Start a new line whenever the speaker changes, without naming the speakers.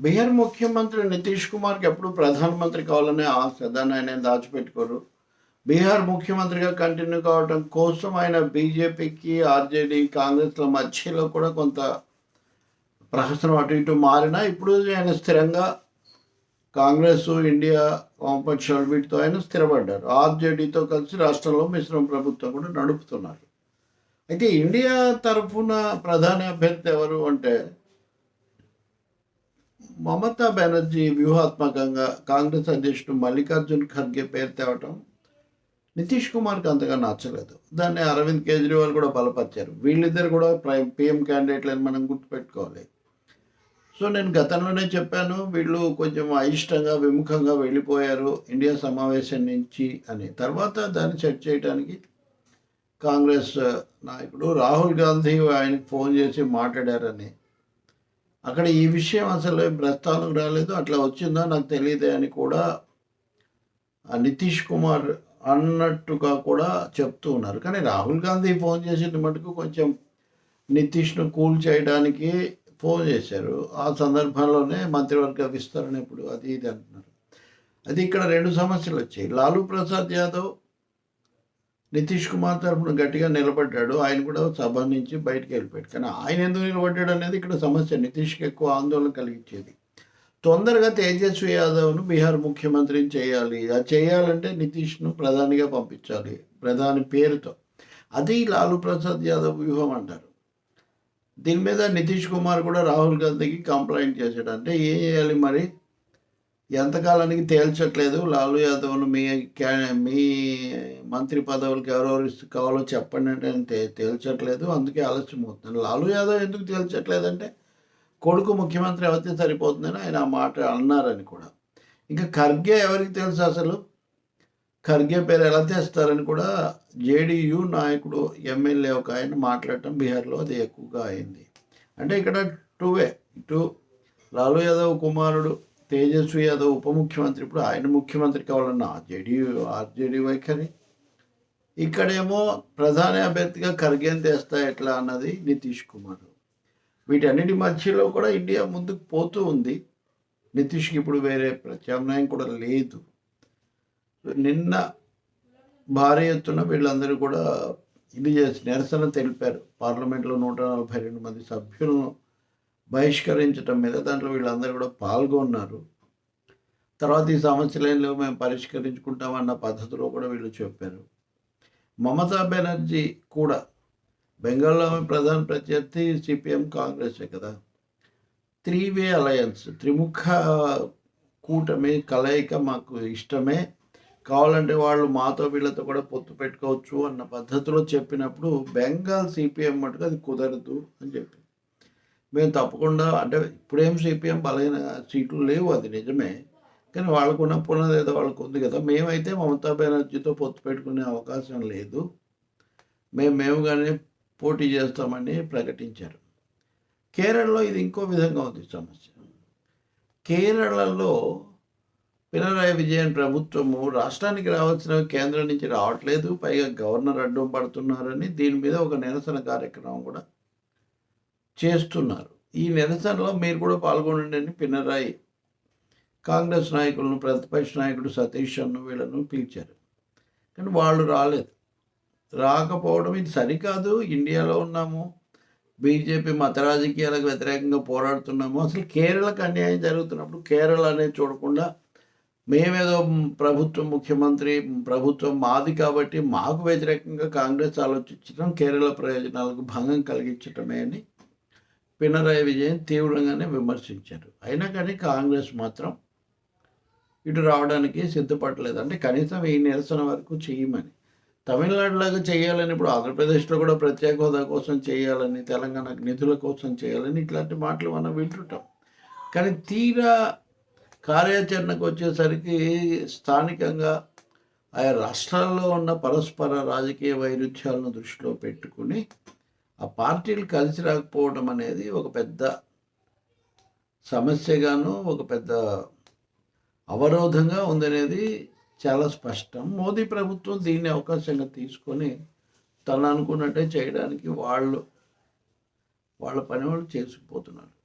బీహార్ ముఖ్యమంత్రి నితీష్ కుమార్కి ఎప్పుడు ప్రధానమంత్రి కావాలనే ఆశ దాన్ని ఆయన దాచిపెట్టుకోరు. బీహార్ ముఖ్యమంత్రిగా కంటిన్యూ కావడం కోసం ఆయన బీజేపీకి ఆర్జేడీ కాంగ్రెస్ల మధ్యలో కూడా కొంత ప్రహసనం అటు ఇటు మారినా ఇప్పుడు ఆయన స్థిరంగా కాంగ్రెస్ ఇండియా వామపక్షాలు వీటితో ఆయన స్థిరపడ్డారు. ఆర్జేడీతో కలిసి రాష్ట్రంలో మిశ్రమ ప్రభుత్వం కూడా నడుపుతున్నారు. అయితే ఇండియా తరఫున ప్రధాన అభ్యర్థి ఎవరు అంటే మమతా బెనర్జీ వ్యూహాత్మకంగా కాంగ్రెస్ అధ్యక్షుడు మల్లికార్జున్ ఖర్గే పేరు తేవటం నితీష్ కుమార్కి అంతగా నచ్చలేదు. దాన్ని అరవింద్ కేజ్రీవాల్ కూడా బలపరిచారు. వీళ్ళిద్దరు కూడా ప్రైమ్ పిఎం క్యాండిడేట్లని మనం గుర్తుపెట్టుకోవాలి. సో నేను గతంలోనే చెప్పాను వీళ్ళు కొంచెం అయిష్టంగా విముఖంగా వెళ్ళిపోయారు ఇండియా సమావేశం నుంచి అని. తర్వాత దాన్ని సెట్ చేయడానికి కాంగ్రెస్ నాయకుడు రాహుల్ గాంధీ ఆయనకు ఫోన్ చేసి మాట్లాడారని. అక్కడ ఈ విషయం అసలు ప్రస్తావనకు రాలేదు. అట్లా వచ్చిందో నాకు తెలియదే అని కూడా నితీష్ కుమార్ అన్నట్టుగా కూడా చెప్తూ ఉన్నారు. కానీ రాహుల్ గాంధీ ఫోన్ చేసిన మటుకు కొంచెం నితీష్ను కూల్ చేయడానికి ఫోన్ చేశారు. ఆ సందర్భంలోనే మంత్రివర్గ విస్తరణ ఇప్పుడు అది ఇది అంటున్నారు. అది ఇక్కడ రెండు సమస్యలు వచ్చాయి. లాలూ ప్రసాద్ యాదవ్ నితీష్ కుమార్ తరఫున గట్టిగా నిలబడ్డాడు. ఆయన కూడా సభ నుంచి బయటకు వెళ్ళిపోయాడు. కానీ ఆయన ఎందుకు నిలబడ్డాడు అనేది ఇక్కడ సమస్య. నితీష్కి ఎక్కువ ఆందోళన కలిగించేది. తొందరగా తేజస్వి యాదవ్ను బీహార్ ముఖ్యమంత్రిని చేయాలి. అది చేయాలంటే నితీష్ను ప్రధానిగా పంపించాలి. ప్రధాని పేరుతో. అది లాలూ ప్రసాద్ యాదవ్ వ్యూహం అంటారు. దీని మీద నితీష్ కుమార్ కూడా రాహుల్ గాంధీకి కంప్లైంట్ చేశాడు. అంటే ఏం చేయాలి మరి ఎంతకాలానికి తేల్చట్లేదు. లాలూ యాదవ్ను మీ క్యా మీ మంత్రి పదవులకు ఎవరెవరు కావాలో చెప్పండి అంటే తే- తేల్చట్లేదు. అందుకే ఆలస్యం అవుతుంది. లాలూ యాదవ్ ఎందుకు తేల్చట్లేదంటే కొడుకు ముఖ్యమంత్రి అయితే సరిపోతుందని ఆయన ఆ మాట అన్నారని కూడా. ఇంకా ఖర్గే ఎవరికి తెలుసు అసలు? ఖర్గే పేరు ఎలా తెస్తారని కూడా జేడీయూ నాయకుడు ఎమ్మెల్యే ఒక ఆయన మాట్లాడటం బీహార్లో అది ఎక్కువగా అయింది. అంటే ఇక్కడ టూ వే ఇటు లాలూ యాదవ్ కుమారుడు తేజస్వి యాదవ్ ఉప ముఖ్యమంత్రి ఇప్పుడు ఆయన ముఖ్యమంత్రి కావాలన్న జేడీయూ ఆర్జేడీ వైఖరి. ఇక్కడేమో ప్రధాన అభ్యర్థిగా ఖర్గేని తెస్తా ఎట్లా అన్నది నితీష్ కుమార్. వీటన్నిటి మధ్యలో కూడా ఇండియా ముందుకు పోతూ ఉంది. నితీష్కి ఇప్పుడు వేరే ప్రత్యామ్నాయం కూడా లేదు. నిన్న భారీ ఎత్తున వీళ్ళందరూ కూడా ఇది చేసి నిరసన తెలిపారు. పార్లమెంట్లో నూట నలభై రెండు మంది సభ్యులను బహిష్కరించడం మీద దాంట్లో వీళ్ళందరూ కూడా పాల్గొన్నారు. తర్వాత ఈ సమస్యలేం మేము పరిష్కరించుకుంటామన్న పద్ధతిలో కూడా వీళ్ళు చెప్పారు. మమతా బెనర్జీ కూడా బెంగాల్లో ప్రధాన ప్రత్యర్థి సిపిఎం కాంగ్రెసే కదా. త్రీ వే అలయన్స్ త్రిముఖ కూటమి కలయిక మాకు ఇష్టమే. కావాలంటే వాళ్ళు మాతో వీళ్ళతో కూడా పొత్తు పెట్టుకోవచ్చు అన్న పద్ధతిలో చెప్పినప్పుడు బెంగాల్ సిపిఎం మటుకు అది కుదరదు అని చెప్పి మేము తప్పకుండా అంటే ఇప్పుడేం సిపిఎం బలైన సీట్లు లేవు అది నిజమే. కానీ వాళ్ళకు ఉన్నప్పుడు ఏదో వాళ్ళకు ఉంది కదా. మేమైతే మమతా బెనర్జీతో పొత్తు పెట్టుకునే అవకాశం లేదు. మేము మేముగానే పోటీ చేస్తామని ప్రకటించారు. కేరళలో ఇది ఇంకో విధంగా ఉంది సమస్య. కేరళలో పినరాయి విజయన్ ప్రభుత్వము రాష్ట్రానికి రావాల్సిన కేంద్రం నుంచి రావట్లేదు. పైగా గవర్నర్ అడ్డం పడుతున్నారని దీని మీద ఒక నిరసన కార్యక్రమం కూడా చేస్తున్నారు. ఈ నిరసనలో మీరు కూడా పాల్గొనండి అని పినరాయి. కాంగ్రెస్ నాయకులను ప్రతిపక్ష నాయకుడు సతీష్ అన్ను వీళ్ళను పిలిచారు. కానీ వాళ్ళు రాలేదు. రాకపోవడం ఇది సరికాదు. ఇండియాలో ఉన్నాము. బీజేపీ మత రాజకీయాలకు వ్యతిరేకంగా పోరాడుతున్నాము. అసలు కేరళకు అన్యాయం జరుగుతున్నప్పుడు కేరళ అనేది చూడకుండా మేమేదో ప్రభుత్వం ముఖ్యమంత్రి ప్రభుత్వం మాది కాబట్టి మాకు వ్యతిరేకంగా కాంగ్రెస్ ఆలోచించడం కేరళ ప్రయోజనాలకు భంగం కలిగించటమే అని పినరాయి విజయన్ తీవ్రంగానే విమర్శించారు. అయినా కానీ కాంగ్రెస్ మాత్రం ఇటు రావడానికి సిద్ధపడలేదు. అంటే కనీసం ఈ నిరసన వరకు చేయమని. తమిళనాడులాగా చేయాలని ఇప్పుడు ఆంధ్రప్రదేశ్లో కూడా ప్రత్యేక హోదా కోసం చేయాలని తెలంగాణకు నిధుల కోసం చేయాలని ఇట్లాంటి మాటలు మనం వింటుంటాం. కానీ తీరా కార్యాచరణకు వచ్చేసరికి స్థానికంగా ఆయా రాష్ట్రాల్లో ఉన్న పరస్పర రాజకీయ వైరుధ్యాలను దృష్టిలో పెట్టుకుని ఆ పార్టీలు కలిసి రాకపోవడం అనేది ఒక పెద్ద సమస్యగాను ఒక పెద్ద అవరోధంగా ఉందనేది చాలా స్పష్టం. మోదీ ప్రభుత్వం దీన్ని అవకాశంగా తీసుకొని తను అనుకున్నట్టే చేయడానికి వాళ్ళు వాళ్ళ పని వాళ్ళు చేసుకుపోతున్నారు.